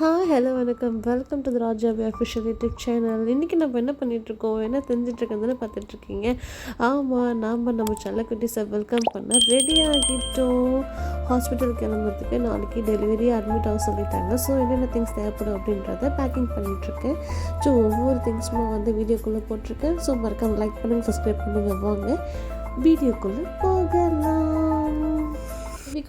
Hi hello வணக்கம். Welcome to the Rajabi official YouTube channel இன்றைக்கி நம்ம என்ன பண்ணிகிட்ருக்கோம் என்ன தெரிஞ்சிட்ருக்கோன்னு பார்த்துட்ருக்கீங்க ஆமாம் நாம் நம்ம செல்லக்குட்டிஸை வெல்கம் பண்ண ரெடி ஆகிட்டோம். ஹாஸ்பிட்டல் கிளம்புறதுக்கு நாளைக்கு டெலிவரி அட்மிட் ஆக சொல்லிட்டாங்க. ஸோ என்னென்ன திங்ஸ் தேவைப்படும் அப்படின்றத பேக்கிங் பண்ணிகிட்ருக்கேன் ஸோ ஒவ்வொரு திங்ஸுமே வந்து வீடியோக்குள்ளே போட்டிருக்கேன். ஸோ மறக்காம லைக் பண்ணுங்கள் சப்ஸ்கிரைப் பண்ணுங்கள் வாங்க. வீடியோக்குள்ளே போகலாம்.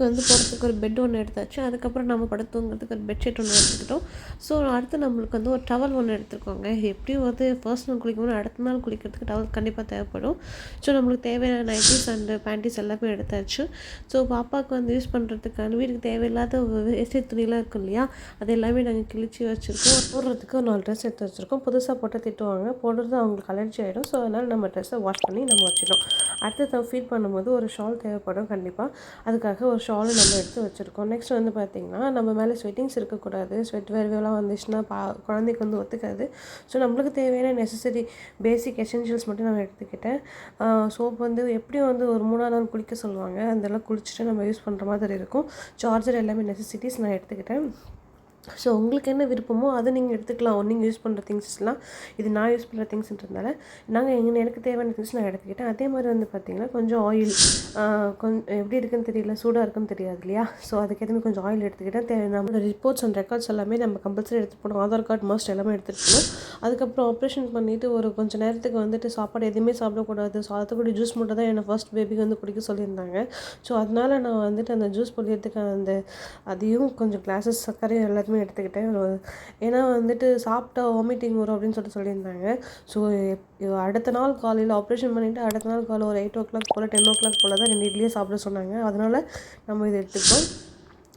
பேபிக்கு வந்து போகிறதுக்கு ஒரு பெட் ஒன்று எடுத்தாச்சு. அதுக்கப்புறம் நம்ம படுத்து தூங்குறதுக்கு ஒரு பெட்ஷீட் ஒன்று எடுத்துக்கிட்டோம். ஸோ அடுத்து நம்மளுக்கு வந்து ஒரு டவல் ஒன்று எடுத்துருக்கோங்க. எப்படியும் வந்து ஃபர்ஸ்ட் நாள் குளிக்கணும் அடுத்த நாள் குளிக்கிறதுக்கு டவல் கண்டிப்பாக தேவைப்படும். ஸோ நம்மளுக்கு தேவையான நைட்டிஸ் அண்டு பேண்டிஸ் எல்லாமே எடுத்தாச்சு. ஸோ பாப்பாவுக்கு வந்து யூஸ் பண்ணுறதுக்கான வீட்டுக்கு தேவையில்லாத வேஸ்டேஜ் துணியெலாம் இருக்கும் இல்லையா? அது எல்லாமே நாங்கள் கிழிச்சு வச்சுருக்கோம். போடுறதுக்கு ஒரு நாலு ட்ரெஸ் எடுத்து வச்சுருக்கோம். புதுசாக போட்டால் திட்டுவாங்க. போடுறது அவங்களுக்கு அலர்ஜி ஆகிடும் ஸோ அதனால் நம்ம ட்ரெஸ்ஸை வாஷ் பண்ணி நம்ம வச்சிடும் அடுத்து ஃபீட் பண்ணும்போது ஒரு ஷால் தேவைப்படும் கண்டிப்பாக அதுக்காக ஒரு ஷாலும் நம்ம எடுத்து வச்சுருக்கோம். நெக்ஸ்ட் வந்து பார்த்திங்கன்னா நம்ம மேலே ஸ்வெட்டிங்ஸ் இருக்கக்கூடாது. ஸ்வெட் வேர்வையெல்லாம் வந்துச்சுன்னா பா குழந்தைக்கு வந்து ஒத்துக்காது. ஸோ நம்மளுக்கு தேவையான நெசசரி பேசிக் எசென்ஷியல்ஸ் மட்டும் நான் எடுத்துக்கிட்டேன். சோப் வந்து எப்படியும் வந்து ஒரு மூணாவது நாள் குளிக்க சொல்லுவாங்க. அதெல்லாம் குளிச்சுட்டு நம்ம யூஸ் பண்ணுற மாதிரி இருக்கும். சார்ஜர் எல்லாமே நெசசிட்டிஸ் நான் எடுத்துக்கிட்டேன். ஸோ உங்களுக்கு என்ன விருப்பமோ அதை நீங்கள் எடுத்துக்கலாம். நீங்கள் யூஸ் பண்ணுற திங்ஸ்லாம் இது நான் யூஸ் பண்ணுற திங்ஸ்ன்றதுனால நாங்கள் எங்கே எனக்கு தேவையான திங்ஸ் நான் எடுத்துக்கிட்டேன். அதே மாதிரி வந்து பார்த்திங்கன்னா கொஞ்சம் ஆயில் கொஞ்சம் எப்படி இருக்குன்னு தெரியல சூடாக இருக்குன்னு தெரியாது இல்லையா? ஸோ அதுக்கேற்ற கொஞ்சம் ஆயில் எடுத்துக்கிட்டேன். தேவை நம்மளோட ரிப்போர்ட்ஸ் அண்ட் ரெக்கார்ட்ஸ் எல்லாமே நம்ம கம்பல்சரி எடுத்துகிட்டு போகணும் ஆதார் கார்டு மஸ்ட் எல்லாமே எடுத்துகிட்டு போகணும். அதுக்கப்புறம் ஆப்ரேஷன் பண்ணிவிட்டு ஒரு கொஞ்சம் நேரத்துக்கு வந்துட்டு சாப்பாடு எதுவுமே சாப்பிடக்கூடாது. ஸோ அதுக்கூடிய ஜூஸ் மட்டும் தான் என்னை ஃபர்ஸ்ட் பேபிக்கு வந்து குடிக்க சொல்லியிருந்தாங்க. ஸோ அதனால் நான் வந்துட்டு அந்த ஜூஸ் பொழியறதுக்கு அந்த அதையும் கொஞ்சம் கிளாஸஸ் சர்க்கரையும் எல்லாத்தையும் எல்லாத்தையுமே எடுத்துக்கிட்டேன். ஏன்னா வந்துட்டு சாப்பிட்டா வாமிட்டிங் வரும் அப்படின்னு சொல்லிட்டு சொல்லியிருந்தாங்க. ஸோ அடுத்த நாள் காலையில் ஆப்ரேஷன் பண்ணிவிட்டு அடுத்த நாள் காலை ஒரு எயிட் ஓ கிளாக் போல் டென் ஓ கிளாக் போல் தான் ரெண்டு இட்லியே சாப்பிட சொன்னாங்க. அதனால் நம்ம இதை எடுத்துக்கிட்டோம்.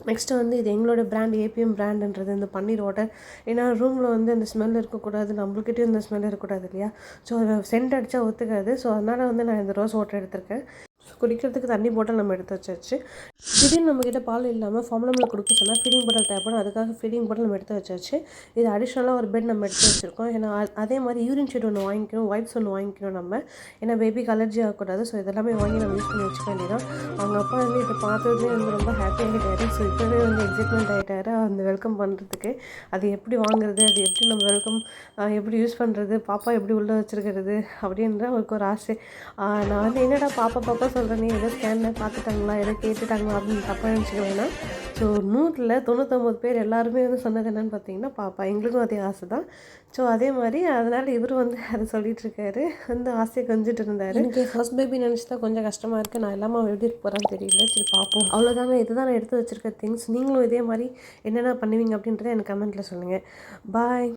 நெக்ஸ்ட்டு வந்து இது எங்களோட பிராண்ட் ஏபிஎம் பிராண்டுன்றது இந்த பன்னீர் வாட்டர் ஏன்னா ரூமில் வந்து அந்த ஸ்மெல் இருக்கக்கூடாது நம்மளுக்கிட்டேயும் இந்த ஸ்மெல் இருக்கக்கூடாது இல்லையா? ஸோ சென்ட் அடித்தா ஒத்துக்காது. ஸோ அதனால் வந்து நான் இந்த ரோஸ் வாட்டர் எடுத்திருக்கேன். குடிக்கிறதுக்கு தண்ணி பாட்டில் நம்ம எடுத்து வச்சாச்சு. திடீர்னு நம்மக்கிட்ட பால் இல்லாமல் ஃபார்முலமில் கொடுக்க சொன்னால் ஃபீடிங் பாட்டில் தேவைப்படும் அதுக்காக ஃபீடிங் பாட்டில் நம்ம எடுத்து வச்சாச்சு. இது அடிஷ்னலாக ஒரு பெட் நம்ம எடுத்து வச்சுருக்கோம். ஏன்னா அதே மாதிரி யூரின் ஷீட் ஒன்று வாங்கிக்கணும் வைப்ஸ் ஒன்று வாங்கிக்கணும் நம்ம. ஏன்னா பேபிக்கு அலர்ஜி ஆகக்கூடாது. ஸோ இதெல்லாமே வாங்கி நம்ம யூஸ் பண்ணி வச்சுக்க வேண்டியதான் அவங்க அப்பா வந்து இதை பார்த்ததுலேயே வந்து ரொம்ப ஹாப்பி ஆகிட்டாரு ஸோ இப்போவே வந்து எக்ஸைட்மெண்ட் ஆகிட்டாரு அந்த வெல்கம் பண்ணுறதுக்கு அது எப்படி வாங்குறது? அது எப்படி நம்ம வெல்கம் எப்படி யூஸ் பண்ணுறது பாப்பா எப்படி உள்ளே வச்சுருக்கிறது? அப்படின்ற அவருக்கு ஒரு ஆசை. நான் வந்து என்னடா பாப்பா பாப்பா சொல்கிறேன் ஏதோ ஸ்கேனில் பார்த்துட்டாங்களா ஏதோ கேட்டுட்டாங்களா அப்படின்னு தப்பாக நினச்சிக்க வேணாம். ஸோ நூற்றில் தொண்ணூற்றொம்பது பேர் எல்லாருமே வந்து சொன்னது என்னென்னு பார்த்தீங்கன்னா பாப்பா எங்களுக்கும் அதே ஆசை தான். ஸோ அதே மாதிரி அதனால் இவர் வந்து அதை சொல்லிட்டு இருக்காரு. அந்த ஆசையை கொஞ்சிட்டு இருந்தார். எனக்கு ஃபர்ஸ்ட் பேபி நினச்சி தான் கொஞ்சம் கஷ்டமாக இருக்குது நான் எல்லாமே எப்படி போகிறான்னு தெரியல. சரி பார்ப்போம் அவ்வளோதாங்க இதுதான் நான் எடுத்து வச்சுருக்க திங்ஸ் நீங்களும் இதே மாதிரி என்னென்ன பண்ணுவீங்க அப்படின்றத எனக்கு கமெண்ட்டில் சொல்லுங்கள் பாய்